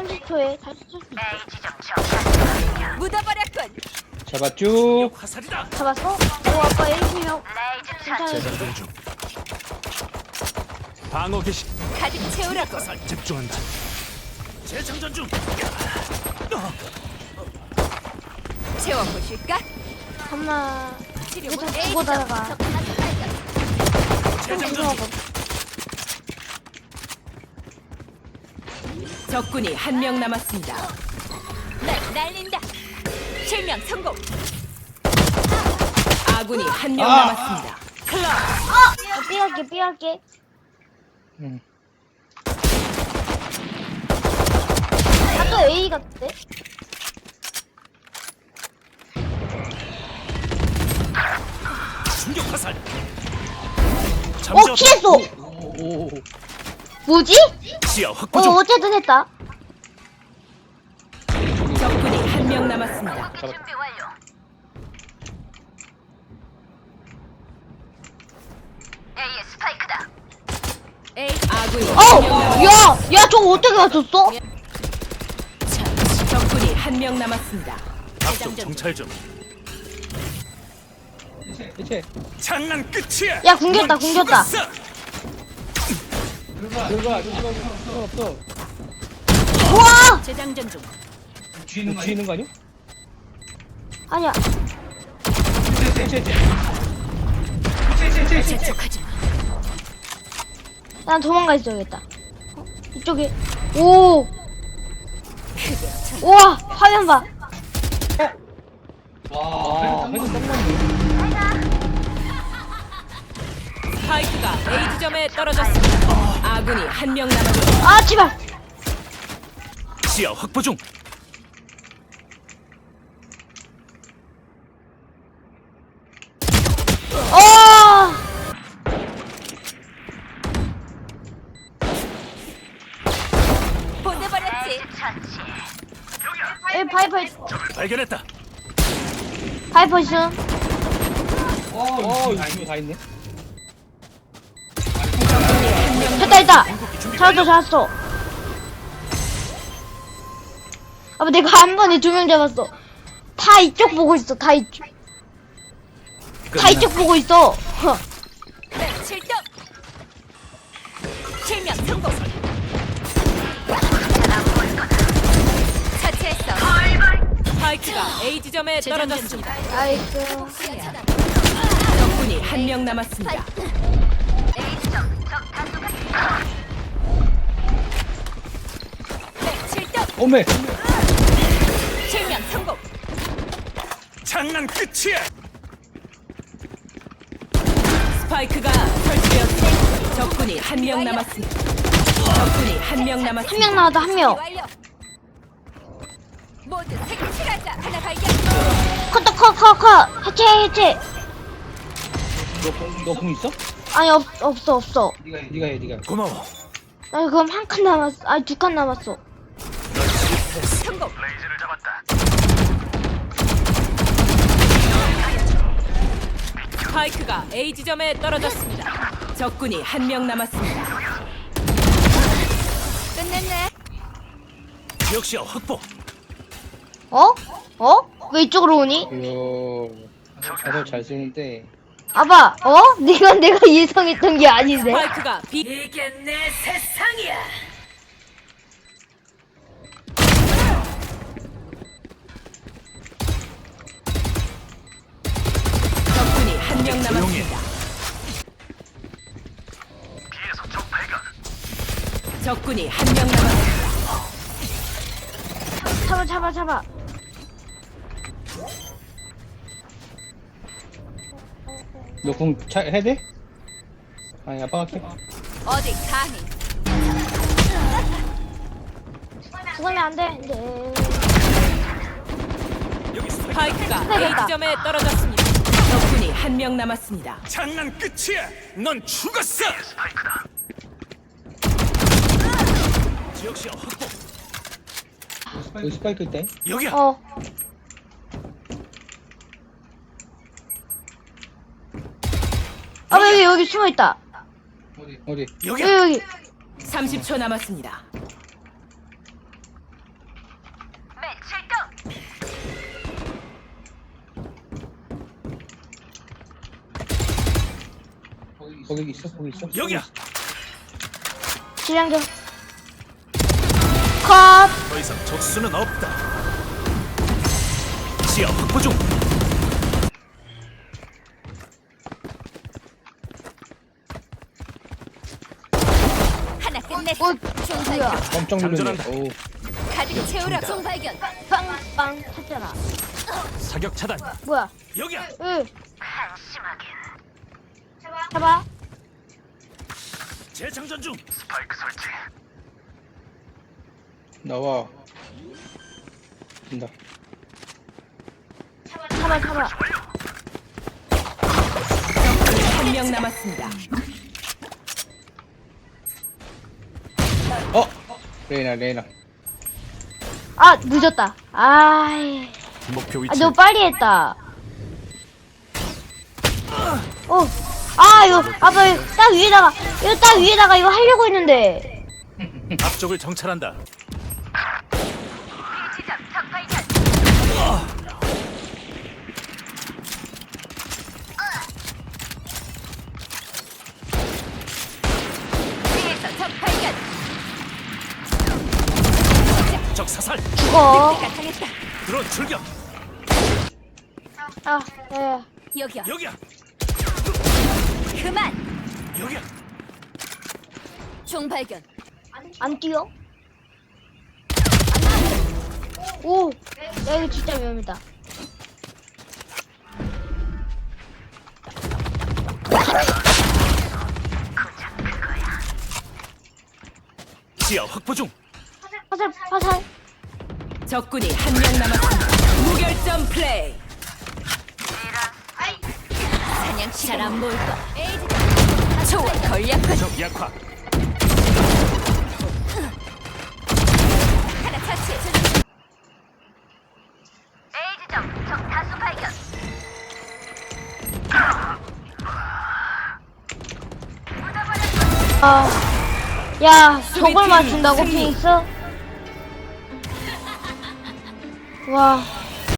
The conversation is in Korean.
30초에 다시 있어. 묻어버렸군. 잡았죠? 화살이다. 잡았어? 오 아빠 A팀이요. 괜찮아. 재장전 중. 방어 개시. 가득 채우라고. 화살 집중한다. 재장전 중. 채워 보실까? 엄마 치료 이거 다 두고 다가. 재장전 중. 적군이 한 명 남았습니다. 날 날린다. 실명 성공. 아군이 한 명 아. 남았습니다. 클럽. 아, 삐할게 삐할게. 응. 아또 A 같대? 충격 화살. 어 잠시 키했어. 오, 뭐지? 시야 어 확보 중. 어쨌든 했다. 적군이 한 명 남았습니다. 아군이 한명 남았습니다. 어야야 저거 어떻게 맞췄어? 적군이 한 명 남았습니다. 앞쪽 정찰 중. 이제 장난 끝이야. 야, 궁겼다, 넌 궁겼다. 죽었어. 들어가 조심하고 상관없어 우와 재장전 중. 쥐는 거 쥐는 거 아니야? 아니야. 재촉하지 마. 난 도망가 있어야겠다. 어? 이쪽에 오 우와 화면 봐. 와 회전 딱 맞네 스파이크가 A 지점에 떨어졌습니다. 아군이 한 명 남았습니다. 아 제발. 시야 확보 중. 어. 보내버렸지. 에 바이퍼 발견했다. 바이퍼 있음. 어 이거 다 있네 됐다 됐다. 완료. 잘했어. 아빠 내가 한 번에 두 명 잡았어. 다 이쪽 보고 있어. 다 이쪽. 다. 이쪽 보고 있어. 허. 네, 실점. 실명 성공. 차치했어. 스파이크가 A 지점에 떨어졌습니다. 아이고. 적군이 한 명 남았습니다. 오메 실명 성공. 장난 끝이야. 스파이크가 설치되었습니다. 적군이 한 명 남았습니다. 적군이 한명한 남았습니다. 명 나왔다 한 명. 완료. 모두 색칠하자. 하나 발견. 컷다 컷컷컷 해체 해체. 너너공 있어? 아니 없 없어 없어. 네가 해 네가 해 네가 해. 고마워. 아 그럼 한 칸 남았어. 아니 두 칸 남았어. 성공. 레이즈를 잡았다. 스파이크가 A 지점에 떨어졌습니다. 적군이 한 명 남았습니다. 끝냈네. 지역 시야 확보. 어? 어? 왜 이쪽으로 오니? 이야 자살 잘 쓰는데 아빠, 어? 네가 내가 예상했던 게 아닌데. 스파이크가 B 이게 내 세상이야. 남았습니다. 피해서 적 발견. 적군이 한 명 남았습니다. 잡아, 잡아, 잡아. 너공 해야 돼? 아니 아빠가 할게 어디 감히 죽으면 안 돼. 네. 여기 스파이크. 스파이크가 A 끝내겠다. 지점에 떨어졌습니다. 한 명 남았습니다. 장난 끝이야. 넌 죽었어. 스파이크다. 지역 시야 확보. 여기 스파이크 있다 여기야. 어. 아빠 여기 여기 숨어 있다. 어디 여기야. 여기 여기. 30초 남았습니다. 거기 있어 거기 있어 여기야. 지량전. 컷. 더 이상 적수는 없다. 지하 확보 중. 하나 끝냈어. 어, 뭐야. 깜짝 놀랐네. 오 가득 채우라. 총 발견. 빵빵 탔잖아. 사격 차단. 뭐야? 여기야. 응. 잡아. 재장전 중. 나와 된다 잡아, 잡아. 한명 남았습니다. 어 레이나 레이나 아, 늦었다. 아이. 목표 아, 위치. 너무 빨리 했다. 어. 아, 이거, 아빠, 이거 딱 위에다가, 이거 딱 위에다가 이거 하려고 했는데. 앞쪽을 정찰한다. 적 사살. 죽어. 드론 출격. 아, 예. 여기야. 여기야. 그만. 여기야. 총 발견. 안 뛰어? 오, 야, 이거 진짜 위험이다. 지하 확보 중. 화살, 화살. 적군이 한 명 남았습니다. 무결점 플레이. 사냥 잘안 보일 거. 초월 걸렸군. 적 약화. 하나 차치. 아, 야, 저걸 맞춘다고. 피닉스? 와,